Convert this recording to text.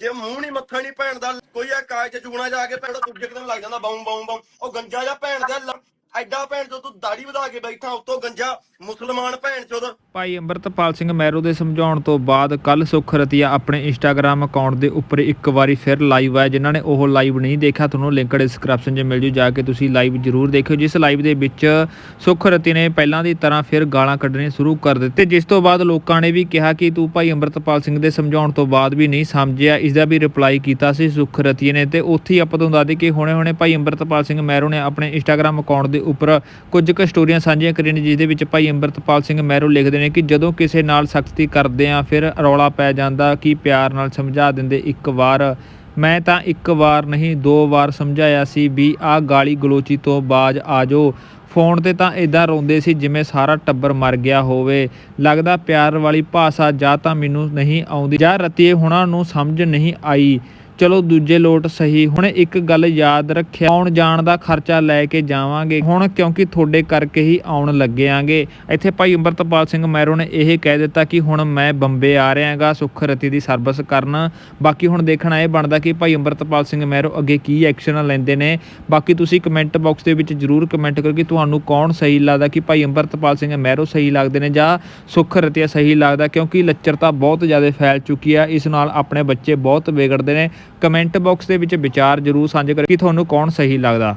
ਜੇ ਮੂੰਹ ਨਹੀਂ, ਮੱਥਾ ਨਹੀਂ ਭੈਣ ਦਾ, ਕੋਈ ਆ ਕਾਜ ਚ ਚੂਣਾ ਜਾ ਕੇ ਭੈਣ ਦਾ ਦੂਜੇ ਦਿਨ ਲੱਗ ਜਾਂਦਾ ਬਾਉਂ ਬਾਉਂ ਬਾਉਂ ਉਹ ਗੰਜਾ ਜਾਂ ਭੈਣ ਦਾ ਐਡਾ ਭੈਣ ਚੋ ਤੂੰ ਦਾੜੀ ਵਧਾ ਕੇ ਬੈਠਾ ਉੱਤੋਂ ਗੰਜਾ, ਮੁਸਲਮਾਨ ਭੈਣ ਚੋਦ। ਭਾਈ ਅੰਮ੍ਰਿਤਪਾਲ ਸਿੰਘ ਮਹਿਰੋ ਦੇ ਸਮਝਾਉਣ ਤੋਂ ਬਾਅਦ ਕੱਲ ਸੁਖ ਰਤੀਆ ਆਪਣੇ ਇੰਸਟਾਗ੍ਰam ਅਕਾਊਂਟ ਦੇ ਉੱਪਰ ਇੱਕ ਵਾਰੀ ਫਿਰ ਲਾਈਵ ਆਇਆ, ਜਿਨ੍ਹਾਂ ਨੇ ਉਹ ਲਾਈਵ ਨਹੀਂ ਦੇਖਿਆ, ਤੁਹਾਨੂੰ ਲਿੰਕ ਡਿਸਕ੍ਰਿਪਸ਼ਨ 'ਚ ਮਿਲ ਜੂ, ਜਾ ਕੇ ਤੁਸੀਂ ਲਾਈਵ ਜ਼ਰੂਰ ਦੇਖਿਓ, ਜਿਸ ਲਾਈਵ ਦੇ ਵਿੱਚ ਸੁਖ ਰਤੀ ਨੇ ਪਹਿਲਾਂ ਦੀ ਤਰ੍ਹਾਂ ਫਿਰ ਗਾਲਾਂ ਕੱਢਣੀਆਂ ਸ਼ੁਰੂ ਕਰ ਦਿੱਤੇ, ਜਿਸ ਤੋਂ ਬਾਅਦ ਲੋਕਾਂ ਨੇ ਵੀ ਕਿਹਾ ਕਿ ਤੂੰ ਭਾਈ ਅੰਮ੍ਰਿਤਪਾਲ ਸਿੰਘ ਦੇ ਸਮਝਾਉਣ ਤੋਂ ਬਾਅਦ ਵੀ ਨਹੀਂ ਸਮਝਿਆ, ਇਸ ਦਾ ਵੀ ਰਿਪਲਾਈ ਕੀਤਾ ਸੀ ਸੁਖ ਰਤੀ ਨੇ, ਤੇ ਉੱਥੇ ਆਪਾਂ ਤੁਹਾਨੂੰ ਦੱਸ ਦਈਏ ਕਿ ਹੁਣੇ ਹੁਣੇ ਭਾਈ ਅੰਮ੍ਰਿਤਪਾਲ ਸਿੰਘ ਮਹਿਰੋ ਨੇ ਆਪਣੇ ਇੰਸਟਾਗ੍ਰam ਅਕਾਊਂਟ ਦੇ ਉੱਪਰ ਕੁਝ ਕੁ ਸਟੋਰੀਆਂ ਸਾਂਝੀਆਂ ਕਰੀਆਂ ਨੇ ਜਿਸ ਦੇ ਵਿੱਚ ਭਾਈ ਅੰਮ੍ਰਿਤਪਾਲ ਸਿੰਘ ਮਹਿਰੋ ਲਿਖਦੇ ਨੇ ਕਿ ਜਦੋਂ ਕਿਸੇ ਨਾਲ ਸਖਤੀ ਕਰਦੇ ਆ ਫਿਰ ਰੌਲਾ ਪੈ ਜਾਂਦਾ, ਕਿ ਪਿਆਰ ਨਾਲ ਸਮਝਾ ਦਿੰਦੇ ਇੱਕ ਵਾਰ। ਮੈਂ ਤਾਂ ਇੱਕ ਵਾਰ ਨਹੀਂ, ਦੋ ਵਾਰ ਸਮਝਾਇਆ ਸੀ ਵੀ ਆਹ ਗਾਲੀ ਗਲੋਚੀ ਤੋਂ ਬਾਜ ਆ ਜਾਓ। ਫੋਨ ਤੇ ਤਾਂ ਇਦਾਂ ਰੋਂਦੇ ਸੀ ਜਿਵੇਂ ਸਾਰਾ ਟੱਬਰ ਮਰ ਗਿਆ ਹੋਵੇ। ਲੱਗਦਾ ਪਿਆਰ ਵਾਲੀ ਭਾਸ਼ਾ ਜਾਂ ਤਾਂ ਮੈਨੂੰ ਨਹੀਂ ਆਉਂਦੀ, ਜਾਂ ਰਤੀਏ ਹੁਣਾਂ ਨੂੰ ਸਮਝ ਨਹੀਂ ਆਈ। ਚਲੋ ਦੂਜੇ ਲੋਟ ਸਹੀ। ਹੁਣ ਇੱਕ ਗੱਲ ਯਾਦ ਰੱਖਿਆ, ਆਉਣ ਜਾਣ ਦਾ ਖਰਚਾ ਲੈ ਕੇ ਜਾਵਾਂਗੇ। ਹੁਣ ਕਿਉਂਕਿ ਤੁਹਾਡੇ ਕਰਕੇ ਹੀ ਆਉਣ ਲੱਗੇਆਂਗੇ। ਇੱਥੇ ਭਾਈ ਅੰਮ੍ਰਿਤਪਾਲ ਸਿੰਘ ਮਹਿਰੋ ਨੇ ਇਹ ਕਹਿ ਦਿੱਤਾ ਕਿ ਹੁਣ ਮੈਂ ਬੰਬੇ ਆ ਰਿਹਾਗਾ, ਸੁੱਖ ਰਤੀ ਦੀ ਸਰਵਿਸ ਕਰਨ। ਬਾਕੀ ਹੁਣ ਦੇਖਣਾ ਇਹ ਬਣਦਾ ਕਿ ਭਾਈ ਅੰਮ੍ਰਿਤਪਾਲ ਸਿੰਘ ਮਹਿਰੋ ਅੱਗੇ ਕੀ ਐਕਸ਼ਨ ਲੈਂਦੇ ਨੇ। ਬਾਕੀ ਤੁਸੀਂ ਕਮੈਂਟ ਬਾਕਸ ਦੇ ਵਿੱਚ ਜਰੂਰ ਕਮੈਂਟ ਕਰੋ ਕਿ ਤੁਹਾਨੂੰ ਕੌਣ ਸਹੀ ਲੱਗਦਾ, ਕਿ ਭਾਈ ਅੰਮ੍ਰਿਤਪਾਲ ਸਿੰਘ ਮਹਿਰੋ ਸਹੀ ਲੱਗਦੇ ਨੇ ਜਾਂ ਸੁੱਖ ਰਤੀਆ ਸਹੀ ਲੱਗਦਾ। ਕਿਉਂਕਿ ਲੱਚਰਤਾ ਬਹੁਤ ਜ਼ਿਆਦਾ ਫੈਲ ਚੁੱਕੀ ਆ। ਇਸ ਨਾਲ ਆਪਣੇ ਬੱਚੇ ਬਹੁਤ ਵਿਗੜਦੇ ਨੇ। ਕਮੈਂਟ ਬਾਕਸ ਦੇ ਵਿੱਚ ਵਿਚਾਰ ਜਰੂਰ ਸਾਂਝੇ ਕਰੋ ਕਿ ਤੁਹਾਨੂੰ ਕੌਣ ਸਹੀ ਲੱਗਦਾ।